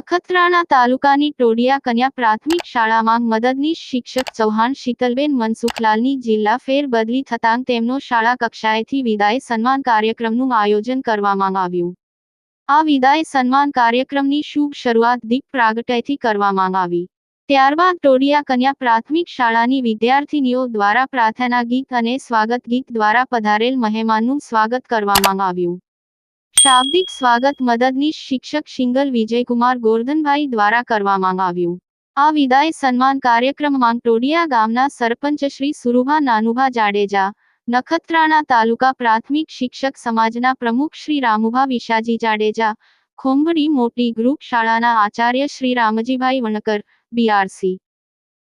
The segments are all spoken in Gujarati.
નખત્રાણા તાલુકાની ટોડિયા કન્યા પ્રાથમિક શાળામાં મદદનીશ શિક્ષક ચૌહાણ શીતલબેન મનસુખલાલની જિલ્લા ફેરબદલી થતાં તેમનો શાળા કક્ષાએથી વિદાય સન્માન કાર્યક્રમનું આયોજન કરવામાં આવ્યું. આ વિદાય સન્માન કાર્યક્રમની શુભ શરૂઆત દીપ પ્રાગટ્યથી કરવામાં આવી. ત્યારબાદ ટોડિયા કન્યા પ્રાથમિક શાળાની વિદ્યાર્થીનીઓ દ્વારા પ્રાર્થના ગીત અને સ્વાગત ગીત દ્વારા પધારેલ મહેમાનનું સ્વાગત કરવામાં આવ્યું. શાબ્દિક સ્વાગત મદદનીશ શિક્ષક શિંગલ વિજયકુમાર ગોરધનભાઈ દ્વારા કરવામાં આવ્યું. આ વિદાય સન્માન કાર્યક્રમમાં ટોડિયા ગામના સરપંચ શ્રી સુરુભા નાનુભા જાડેજા, નખત્રાણા તાલુકા પ્રાથમિક શિક્ષક સમાજના પ્રમુખ શ્રી રામુભા વિશાજી જાડેજા ખોંભડી મોટી ગ્રુપ શાળાના આચાર્ય શ્રી રામજીભાઈ વણકર બીઆરસી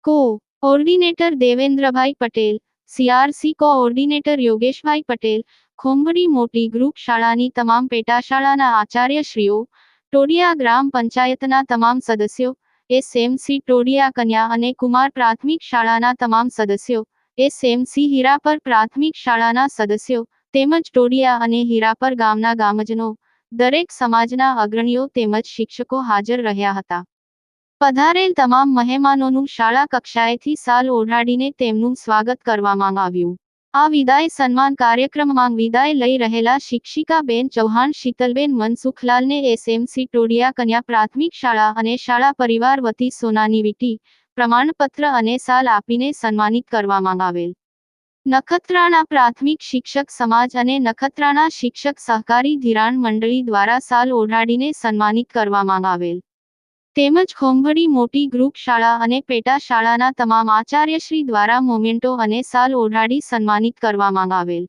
કો ઓર્ડિનેટર દેવેન્દ્રભાઈ પટેલ સીઆરસી કો ઓર્ડિનેટર યોગેશભાઈ પટેલ ખોંભડી મોટી ગ્રુપ શાળાની તમામ પેટાશાળાના આચાર્યશ્રીઓ, ટોડિયા ગ્રામ પંચાયતના તમામ સદસ્યો એસએમસી ટોડિયા કન્યા અને કુમાર પ્રાથમિક શાળાના તમામ સદસ્યો એસએમસી હીરાપર પ્રાથમિક શાળાના સદસ્યો, તેમજ ટોડિયા અને હીરાપર ગામના ગામજનો, દરેક સમાજના અગ્રણીઓ તેમજ શિક્ષકો હાજર રહ્યા હતા. પધારેલ તમામ મહેમાનોનું શાળા કક્ષાએથી સાલ ઓઢાડીને તેમનું સ્વાગત કરવામાં આવ્યું. આ વિદાય સન્માન કાર્યક્રમમાં વિદાય લઈ રહેલા શિક્ષિકાબેન ચૌહાણ, શીતલબેન મનસુખલાલને એસએમસી ટોડિયા કન્યા પ્રાથમિક શાળા અને શાળા પરિવાર વતી સોનાની વીટી, પ્રમાણપત્ર અને સાલ આપીને સન્માનિત કરવામાં આવેલ. નખત્રાણા પ્રાથમિક શિક્ષક સમાજ અને નખત્રાણા શિક્ષક સહકારી ધિરાણ મંડળી દ્વારા સાલ ઓઢાડીને સન્માનિત કરવામાં આવેલ. તેમજ ખોંભડી મોટી ગ્રુપ શાળા અને પેટા શાળાના તમામ આચાર્યશ્રી દ્વારા મોમેન્ટો અને સાલ ઓઢાડી સન્માનિત કરવામાં આવેલ.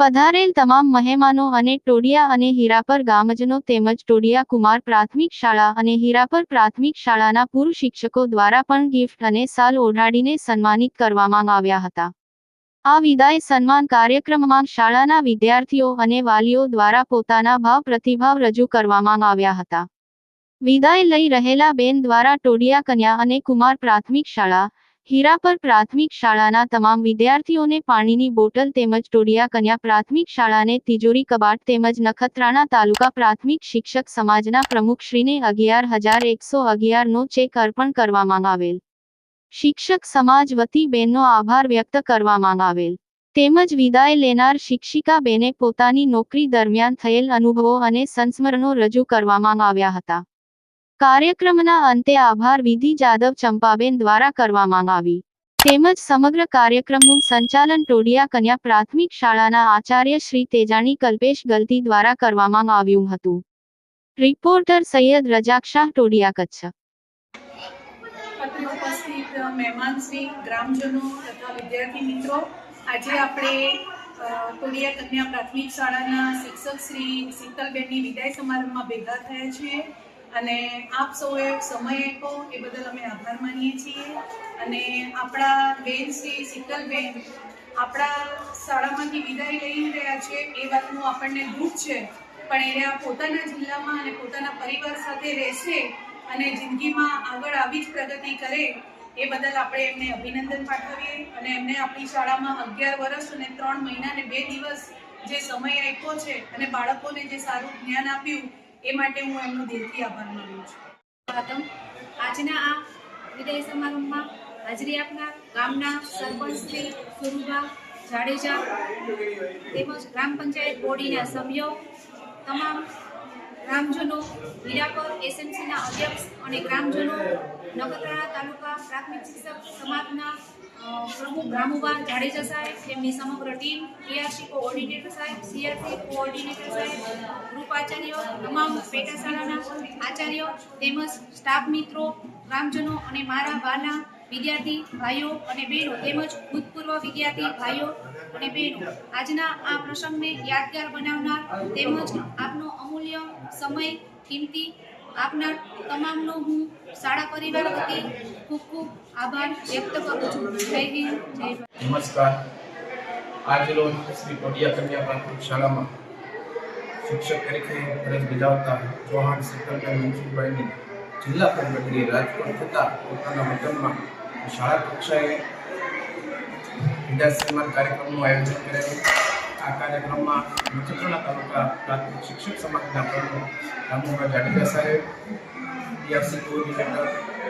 પધારેલ તમામ મહેમાનો અને ટોડિયા અને હીરાપર ગામજનો તેમજ ટોડિયા કુમાર પ્રાથમિક શાળા અને હીરાપર પ્રાથમિક શાળાના પૂર્વ શિક્ષકો દ્વારા પણ ગિફ્ટ અને સાલ ઓઢાડીને સન્માનિત કરવામાં આવ્યા હતા. આ વિદાય સન્માન કાર્યક્રમમાં શાળાના વિદ્યાર્થીઓ અને વાલીઓ દ્વારા પોતાના ભાવ પ્રતિભાવ રજૂ કરવામાં આવ્યા હતા. વિદાય લઈ રહેલા બેન દ્વારા ટોડિયા કન્યા અને કુમાર પ્રાથમિક શાળા હીરાપર પ્રાથમિક શાળાના તમામ વિદ્યાર્થીઓને પાણીની બોટલ તેમજ ટોડિયા કન્યા પ્રાથમિક શાળાને તિજોરી કબાટ તેમજ નખત્રાણા તાલુકા પ્રાથમિક શિક્ષક સમાજના પ્રમુખશ્રીને અગિયાર હજાર એકસો અગિયારનો ચેક અર્પણ કરવામાં આવેલ. શિક્ષક સમાજ વતી બેનનો આભાર વ્યક્ત કરવામાં આવેલ. તેમજ વિદાય લેનાર શિક્ષિકા બેને પોતાની નોકરી દરમિયાન થયેલ અનુભવો અને સંસ્મરણો રજૂ કરવામાં આવ્યા હતા. કાર્યક્રમના અંતે આભાર. વિધિ જાદવ ચંપાબેન દ્વારા કરવામાં આવી. તેમજ સમગ્ર કાર્યક્રમનું સંચાલન ટોડિયા કન્યા પ્રાથમિક શાળાના આચાર્ય શ્રી તેજાણી કલ્પેશ ગલતી દ્વારા કરવામાં આવ્યું હતું. રિપોર્ટર સૈયદ રજાક શાહ ટોડિયા કચ્છ. ઉપસ્થિત કન્યા પ્રાથમિક શાળાના શિક્ષક શ્રી શીતલબેનની વિદાય સમારંભમાં ભેગા થયા છીએ. અને આપ સૌએ સમય આપ્યો એ બદલ અમે આભાર માનીએ છીએ. અને આપણા બેન શ્રી શીતલબેન આપણા શાળામાંથી વિદાય લઈ રહ્યા છે. એ વાતનું આપણને દુઃખ છે, પણ એને આ પોતાના જિલ્લામાં અને પોતાના પરિવાર સાથે રહેશે અને જિંદગીમાં આગળ આવી જ પ્રગતિ કરે, એ બદલ આપણે એમને અભિનંદન પાઠવીએ. અને એમને આપણી શાળામાં અગિયાર વર્ષ અને ત્રણ મહિના અને બે દિવસ જે સમય આપ્યો છે અને બાળકોને જે સારું જ્ઞાન આપ્યું એ માટે હું એમનો દિલથી આભાર માનું છું. સ્વાગતમ આજના આ વિદાય સમારંભમાં હાજરી આપનાર ગામના સરપંચ શ્રી સુરુભા જાડેજા તેમજ ગ્રામ પંચાયત બોડીના સભ્યો, તમામ ગ્રામજનો, હીરાપર એસએમસીના અધ્યક્ષ અને ગ્રામજનો, નખત્રાણા તાલુકા પ્રાથમિક શિક્ષક સમાજના પ્રમુખ ગ્રામુભા જાડેજા સાહેબ, તેમની સમગ્ર team TRC coordinator saheb CRC coordinator saheb group આચાર્યો તમામ પેટા શાળાના આચાર્યો તેમજ સ્ટાફ મિત્રો, ગ્રામજનો અને મારા વાલા વિદ્યાર્થી ભાઈઓ અને બહેનો તેમજ ભૂતપૂર્વ વિદ્યાર્થી ભાઈઓ અને બહેનો, આજના આ પ્રસંગને યાદગાર બનાવનાર તેમજ આપનો અમૂલ્ય સમય, કિંમતી આપનાર તમામનો હું શાળા પરિવાર વતી ખૂબ ખૂબ આભાર વ્યક્ત કરું છું. જય હિન્દ, જય નમસ્કાર. આજરોજ શ્રી કોડિયા કન્યા પ્રાથમિક શાળામાં શિક્ષક તરીકે ફરજ બજાવતા ચૌહાણ શીતલબેન મનસુખભાઈની જિલ્લા પ્રગતિએ રાજકોટ થતાં પોતાના વતનમાં શાળા કક્ષાએ વિદાય સન્માન કાર્યક્રમનું આયોજન કરેલું આ કાર્યક્રમમાં નખત્રાણા તાલુકા પ્રાથમિક શિક્ષક સમાજના પ્રમુખ Ramubhai Jadeja saheb, DRC coordinator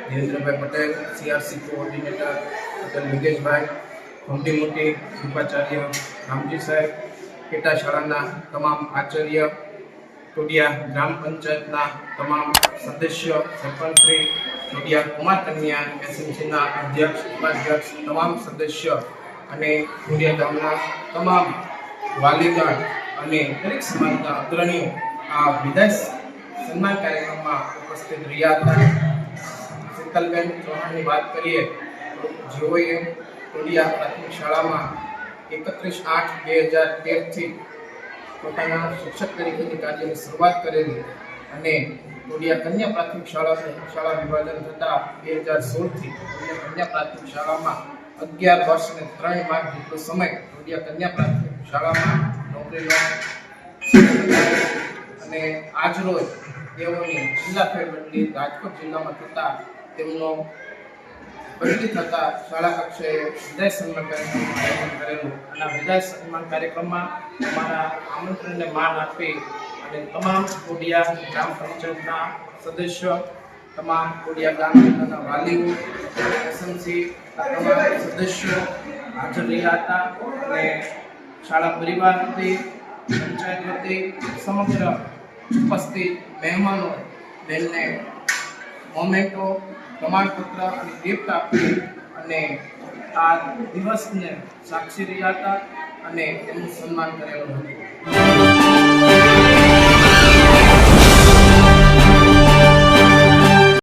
Dhirendrabhai Patel, CRC coordinator Patel Yogeshbhai મોટી મોટી કૃપાચાર્ય રામજી સાહેબ પેટા શાળાના તમામ આચાર્ય ટોડિયા ગ્રામ પંચાયતના તમામ સદસ્ય સરપંચશ્રી ટોડિયા કુમાર કન્યા, એસએમસીના અધ્યક્ષ, ઉપાધ્યક્ષ, તમામ સદસ્ય અને ટોડિયા ગામના તમામ વાલીગણ અને દરેક સમાજના અગ્રણીઓ આ વિદાય સન્માન કાર્યક્રમમાં ઉપસ્થિત રહ્યા હતા. શીતલબેન ચૌહાણની વાત કરીએ જેઓએ ટોડિયા પ્રાથમિક શાળામાં એકત્રીસ આઠ બે હજાર તેરથી પોતાના શિક્ષક તરીકેની કાર્યની શરૂઆત કરેલી અને ટોડિયા કન્યા પ્રાથમિક શાળા શાળા વિભાજન થતાં બે હજાર સોળથી કન્યા પ્રાથમિક શાળામાં અગિયાર વર્ષ અને ત્રણ માર્ક જેટલો સમય ટોડિયા કન્યા પ્રાથમિક શાળામાં નોકરીનો અને આજરોજ તેઓની જિલ્લા ફેરબદલી રાજકોટ જિલ્લામાં થતાં તેમનો બદલી હતા શાળા કક્ષાએ વિદાય સન્માન કાર્યક્રમનું આયોજન કરેલું. અને આ સન્માન કાર્યક્રમમાં અમારા આમંત્રણને માન આપી અને તમામ કોડિયા ગ્રામ પંચાયતના સદસ્યો, તમામ કોડિયા ગ્રામ જિલ્લાના વાલીઓ, એસએમસી તમામ સદસ્યો હાજર રહ્યા હતા અને શાળા પરિવાર વતી, પંચાયત વતી સમગ્ર ઉપસ્થિત મહેમાનો, બેનને મોમેન્ટો પ્રમાણપત્ર અને ગિફ્ટ આપી અને આ દિવસને સાક્ષી રહ્યા હતા અને તેમનું સન્માન કરેલું હતું.